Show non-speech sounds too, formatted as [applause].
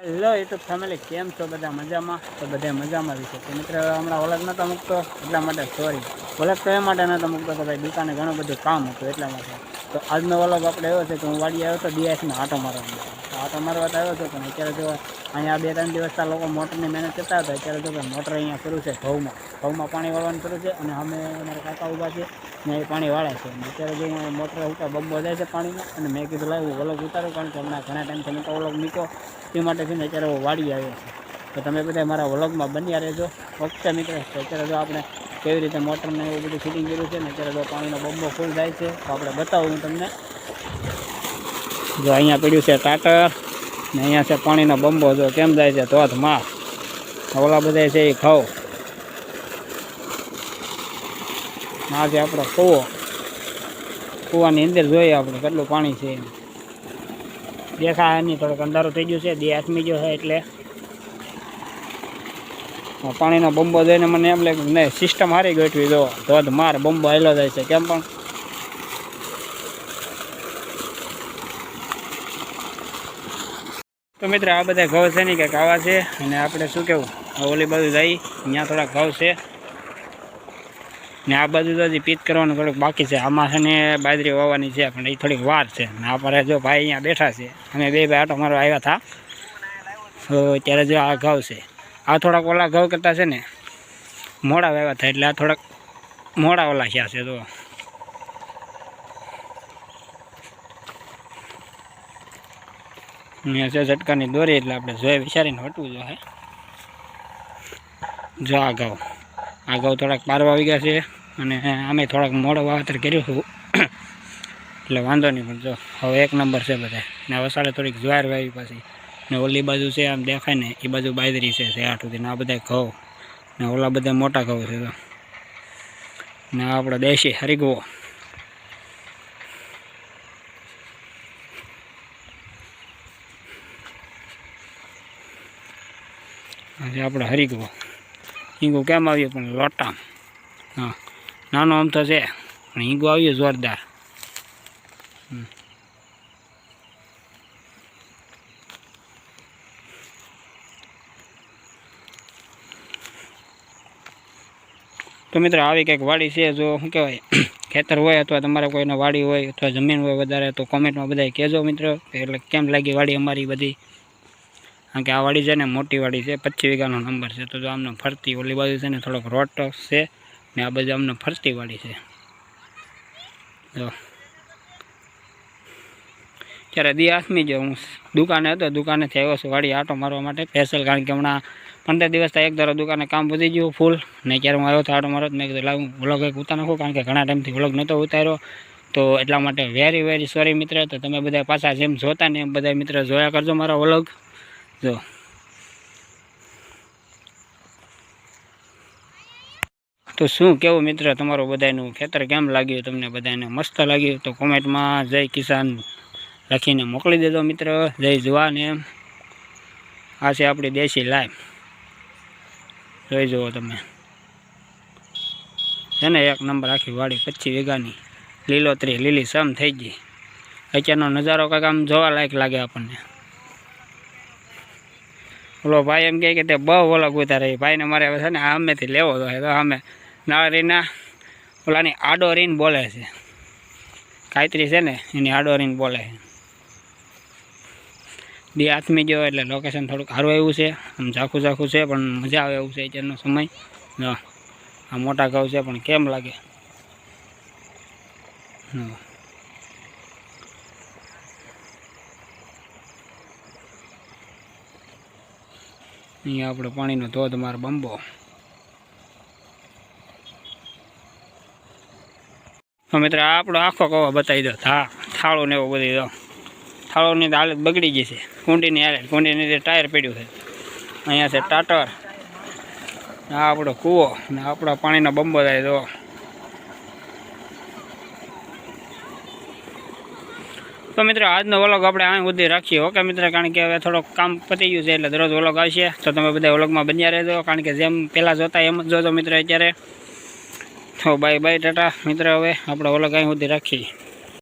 Hello YouTube family કેમ છો? બધા મજામાં? તો બધા મજામાં વિશે તો મિત્ર, હમણાં ઓલગ નહોતો મૂકતો એટલા માટે સોરી ઓલગ તો એ માટે નહોતો મૂકતો કે ભાઈ દુકાને ઘણું બધું કામ હતું એટલા માટે. તો આજનો વલગ આપણે આવ્યો છે કે હું વાડી આવ્યો હતો ડીએસમાં આટો મારવાનો આટો મારવા આવ્યો હતો પણ અત્યારે જો અહીંયા બે ત્રણ દિવસના લોકો મોટરની મહેનત કરતા હતા, અત્યારે જો કે મોટર અહીંયા શરૂ છે, ઘઉંમાં. ઘઉંમાં પાણી વાળવાનું શરૂ છે અને અમે અમારા કાકા ઊભા છે, ને એ પાણી વાળે છે. અને અત્યારે જો મોટર ઉતાર બંબો જાય છે પાણીમાં, અને મેં કીધું લાવ્યું વલગ ઉતારું, કારણ કે હમણાં ઘણા ટાઈમથી મેં વલગ નીકળો તે માટે થઈને અત્યારે હું વાડી આવ્યો છે. તો તમે બધા મારા વલગમાં બન્યા રહેજો. ઓકે, મિત્ર. અત્યારે જો આપણે કેવી રીતે મોટરને એવું બધું ફિટિંગ કર્યું છે ને અત્યારે જો પાણીનો બમ્બો ફૂલ થાય છે. તો આપણે બતાવું હું તમને. જો અહીંયા પીડ્યું છે ટાટર ને અહીંયા છે પાણીનો બંબો જો કેમ જાય છે ધોધમાં ઓલા બધા છે એ ખાવ આ છે આપણો કૂવો. કૂવાની અંદર જોઈએ આપણે કેટલું પાણી છે દેખાય નહીં, થોડોક અંધારો થઈ ગયું છે. દે આથમી ગયો છે એટલે પાણીનો બંબો જોઈને મને એમ લાગે નહીં સિસ્ટમ હારી ગોઠવી દો ધોધ માર, બંબો હેલો જાય છે, કેમ પણ? તો મિત્ર, આ બધા ઘઉં છે ને, કંઈક આવા છે, અને આપણે શું આ ઓલી બાજુ જઈ અહીંયા થોડાક ઘઉં છે. ને આ બાજુ તો હજી પીત કરવાનું થોડુંક બાકી છે, આમાં છે ને બાજરી વાવવાની છે, પણ એ થોડીક વાર છે. ને આપણે જો ભાઈ અહીંયા બેઠા છે, અમે બે ભાઈ આટો મારો આવ્યા હતા. તો ત્યારે જો આ ઘઉં છે. આ થોડાક ઓલા ઘઉં કરતા છે ને, મોડા વાવ્યા થાય એટલે આ થોડાક મોડા ઓલા થયા છે તો છે ઝટકાની દોરી એટલે આપણે જોઈ વિચારીને હટવું જોઈએ જો આ ઘઉં. આ ઘઉં થોડાક પારવા આવી ગયા છે અને અમે થોડાક મોડો વાવેતર કર્યું હતું [coughs] એટલે વાંધો નહીં પણ જો, હવે એક નંબર છે બધા. ને વસાડે થોડીક જ્વાર વાવી પાછી. ને ઓલી બાજુ છે આમ દેખાય ને એ બાજુ બાજરી છે છે સુધી. આ બધા ઘઉં. ને ઓલા બધા મોટા ઘઉં છે તો ને આપણે દેશી હરિગવો. આજે આપણે હરિગવો. હિંગો કેમ આવ્યો પણ લોટા હા, નાનો આમ તો છે, પણ હિંગો આવ્યો જોરદાર. તો મિત્રો, આવી કંઈક વાડી છે જો, શું કહેવાય, [clears throat] ખેતર હોય અથવા તમારે કોઈને વાડી હોય અથવા જમીન હોય વધારે, તો કોમેન્ટમાં બધા કહેજો મિત્રો. એટલે કેમ લાગી વાડી અમારી બધી? કારણ કે આ વાડી છે ને, મોટી વાડી છે, પચીસ વીઘાનો નંબર છે. તો જો આમને ફરતી ઓલી બાજુ છે ને, થોડોક રોટ છે ને આ બાજુ આમને ફરતી વાડી છે. જો. ત્યારે દી આસમી જો હું દુકાને હતો, દુકાનેથી આવ્યો છું વાડી આટો મારવા માટે, સ્પેશિયલ કારણ કે હમણાં પંદર દિવસ એક ધારો દુકાને કામ વધી ગયું ફૂલ ને ક્યારે હું આવ્યો આટો મારો મેં કીધું, લાવું વ્લોગ એક ઉતાર નાખું, કારણ કે ઘણા ટાઈમથી વ્લોગ નહોતો ઉતાર્યો. તો એટલા માટે વેરી વેરી સોરી મિત્ર, તો તમે બધા પાછા જેમ જોતા ને એમ બધા મિત્ર જોયા કરજો મારો વ્લોગ જો. તો શું કેવું મિત્ર, તમારું બધાનું ખેતર કેમ લાગ્યું? તમને બધાને મસ્ત લાગ્યું? તો કોમેન્ટમાં જય કિસાન લખીને મોકલી દેજો મિત્ર. જય જવાન એમ. આ છે આપણી દેશી લાઈફ. જોઈ જુઓ તમે. છે ને, એક નંબર આખી વાડી પચીસ વીઘાની લીલોતરી લીલી સમ થઈ ગઈ. અત્યારનો નજારો કાંઈક આમ જોવા લાયક લાગે આપણને. ઓલો ભાઈ એમ કહે કે તે બહુ ઓલો ગુતા રહી. ભાઈને મારે હવે છે ને આમેથી લેવો તો તો અમે નાળરીના ઓલાની આડો રીન બોલે છે. કાયત્રી છે ને, એની આડો રીન બોલે છે. બે આથમી ગયો એટલે લોકેશન થોડુંક સારું એવું છે. આમ ઝાખું ઝાખું છે, પણ મજા આવે એવું છે અત્યારનો સમય. આ મોટા ઘઉં છે, પણ કેમ લાગે. અહીંયા આપણે પાણીનો ધોધમાર બંબો. તો મિત્ર, આપણો આખો કવા બતાવી દો. થા, થાળો ને એવું બધી દો થાળોની હાલત બગડી ગઈ છે. કુંડીની હાલત, કુંડીની ટાયર પડ્યું છે. અહીંયા છે ટાટર. આ આપણો કૂવો ને આપણો પાણીનો બંબો થાય તો. તો મિત્રો, આજનો વ્લોગ આપણે અહીં સુધી રાખીએ ઓકે મિત્ર, કારણ કે હવે થોડોક કામ પતી ગયું છે એટલે દરરોજ વ્લોગ આવશે. તો તમે બધા વ્લોગમાં બન્યા રહેજો, કારણ કે જેમ પહેલાં જોતા એમ જ જોજો મિત્ર અત્યારે. તો બાય બાય, ટાટા. મિત્ર, હવે આપણે વ્લોગ અહીં સુધી રાખીએ.